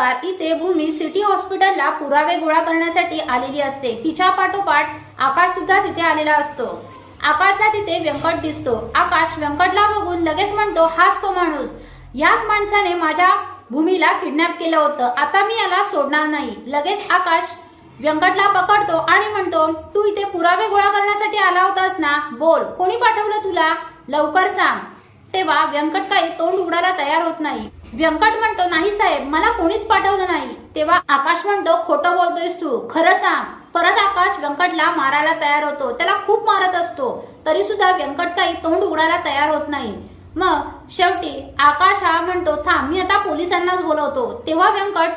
नमस्कार इथे भूमी सिटी हॉस्पिटलला पुरावे गोळा करण्यासाठी आलेली असते. तिच्या पाठोपाठ आकाश सुद्धा तिथे आलेला असतो. आकाशला तिथे व्यंकट दिसतो. आकाश व्यंकटला बघून लगेच म्हणतो हाच तो माणूस. याच माणसाने माझ्या भूमीला किडनॅप केलं होतं. आता मी याला सोडणार नाही. लगेच आकाश व्यंकटला पकडतो आणि म्हणतो तू इथे पुरावे गोळा करण्यासाठी आला होतास ना? बोल. कोणी पाठवलं तुला? लवकर सांग. तेव्हा व्यंकट काही तोंड उघडायला तयार होत नाही. व्यंकट म्हणतो नाही साहेब मला कोणीच पाठवलं नाही. तेव्हा आकाश म्हणतो खोटं बोलतोयस तू खरं सांग. परत आकाश व्यंकटला मारायला तयार होतो. त्याला खूप मारत असतो. तरी सुद्धा व्यंकट काही तोंड उघडायला तयार होत नाही. मग शेवटी आकाश हा म्हणतो थांब मी आता पोलिसांनाच बोलवतो. तेव्हा व्यंकट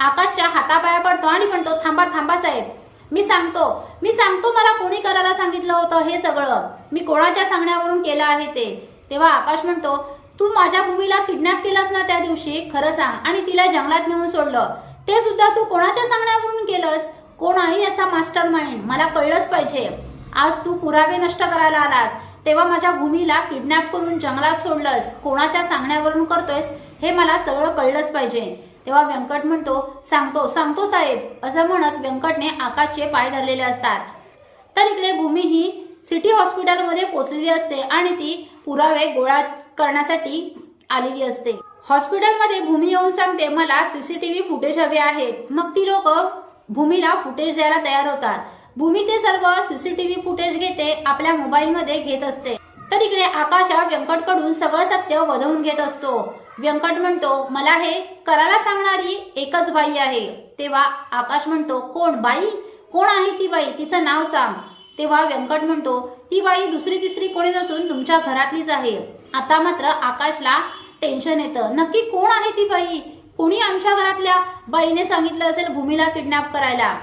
आकाशच्या हातापाया पडतो आणि म्हणतो थांबा थांबा साहेब मी सांगतो मी सांगतो मला कोणी करायला सांगितलं होतं हे सगळं. मी कोणाच्या सांगण्यावरून केलं आहे ते? तेव्हा आकाश म्हणतो तू माझ्या भूमीला किडनॅप केलास ना त्या दिवशी? खरं सांग. आणि तिला जंगलात नेऊन सोडलं. ते सुद्धा तू कोणाच्या सांगण्यावरून केलंस? कोण आहे याचा मास्टर माइंड मला कळलंच पाहिजे. आज तू पुरावे नष्ट करायला आलास. तेव्हा माझ्या भूमीला किडनॅप करून जंगलात सोडलंस. कोणाच्या सांगण्यावरून करतोयस? हे मला सगळं कळलंच पाहिजे. तेव्हा व्यंकट म्हणतो सांगतो सांगतो साहेब. असं म्हणत व्यंकटने आकाशचे पाय धरलेले असतात. तर इकडे भूमी ही सिटी हॉस्पिटलमध्ये पोहोचलेली असते आणि ती पुरावे गोळा करण्यासाठी आलेली असते. हॉस्पिटलमध्ये भूमी येऊन सांगते मला सीसीटीव्ही फुटेज हवे आहेत. मग ती लोक भूमीला फुटेज द्यायला तयार होतात. भूमी ते सर्व सीसीटीव्ही फुटेज घेते आपल्या मोबाईलमध्ये घेत असते. तर इकडे आकाश हा व्यंकटकडून सगळं सत्य वधवून घेत असतो. व्यंकट म्हणतो मला हे करायला सांगणारी एकच बाई आहे. तेव्हा आकाश म्हणतो कोण बाई? कोण आहे ती बाई? तिचं नाव सांग. तेव्हा व्यंकट म्हणतो ती बाई दुसरी तिसरी कोणी नसून तुमच्या घरातलीच आहे. आता मात्र आकाशला टेन्शन येतं. नक्की कोण आहे ती बाई? कोणी आमच्या घरातल्या बाईने सांगितलं असेल भूमीला किडनॅप करायला?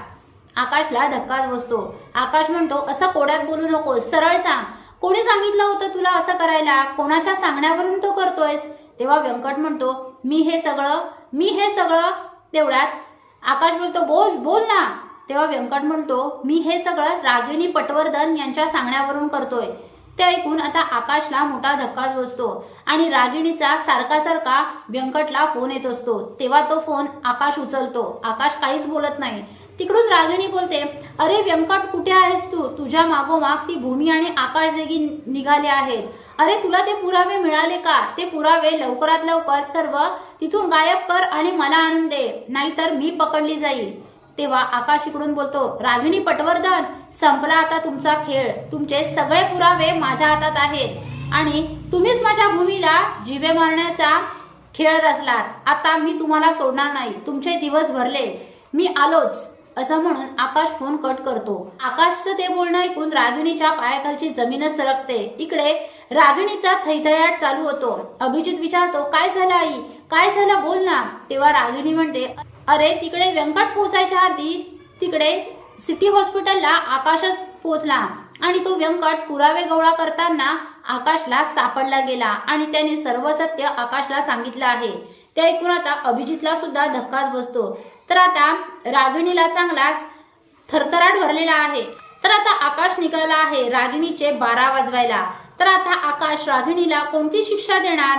आकाशला धक्काच बसतो. आकाश म्हणतो असं कोड्यात बोलू नको सरळ सांग. कोणी सांगितलं होतं तुला असं करायला? कोणाच्या सांगण्यावरून तो करतोयस? तेव्हा व्यंकट म्हणतो मी हे सगळं मी हे सगळं तेवढ्यात. आकाश बोलतो बोल बोल ना. तेव्हा व्यंकट म्हणतो मी हे सगळं रागिणी पटवर्धन यांच्या सांगण्यावरून करतोय. ते ऐकून आता आकाशला मोठा धक्काच बसतो आणि रागिणीचा सारखा सारखा व्यंकटला फोन येत असतो. तेव्हा तो फोन आकाश उचलतो. आकाश काहीच बोलत नाही. तिकडून रागिणी बोलते अरे व्यंकट कुठे आहेस तू? तुझ्या मागोमाग ती भूमी आणि आकाश देगी निघाले आहेत. अरे तुला ते पुरावे मिळाले का? ते पुरावे लवकरात लवकर सर्व तिथून गायब कर आणि मला आणून दे. नाहीतर मी पकडली जाईल. तेव्हा आकाश इकडून बोलतो रागिणी पटवर्धन संपला आता तुमचा खेळ. तुमचे सगळे पुरावे माझ्या हातात आहेत. आणि तुम्हीच माझ्या भूमीला जिवे मारण्याचा खेळ रचलात. आता मी तुम्हाला सोडणार नाही. तुमचे दिवस भरले. मी आलोच. असं म्हणून आकाश फोन कट करतो. आकाशचं ते बोलणं ऐकून रागिणीच्या पायाखालची जमीनच सरकते. इकडे रागिणीचा थैथयाट चालू होतो. अभिजित विचारतो काय झालं आई? काय झालं? बोल ना. तेव्हा रागिणी म्हणते अरे तिकडे व्यंकट पोहोचायच्या आधी तिकडे सिटी हॉस्पिटलला आकाशच पोहोचला आणि तो व्यंकट पुरावे गोळा करताना आकाशला सापडला गेला आणि त्याने सर्व सत्य आकाशला सांगितलं आहे. ते ऐकून आता अभिजितला सुद्धा धक्काच बसतो. तर आता रागिणीला चांगलाच थरथराट भरलेला आहे. तर आता आकाश निघाला आहे रागिणीचे बारा वाजवायला. तर आता आकाश रागिणीला कोणती शिक्षा देणार?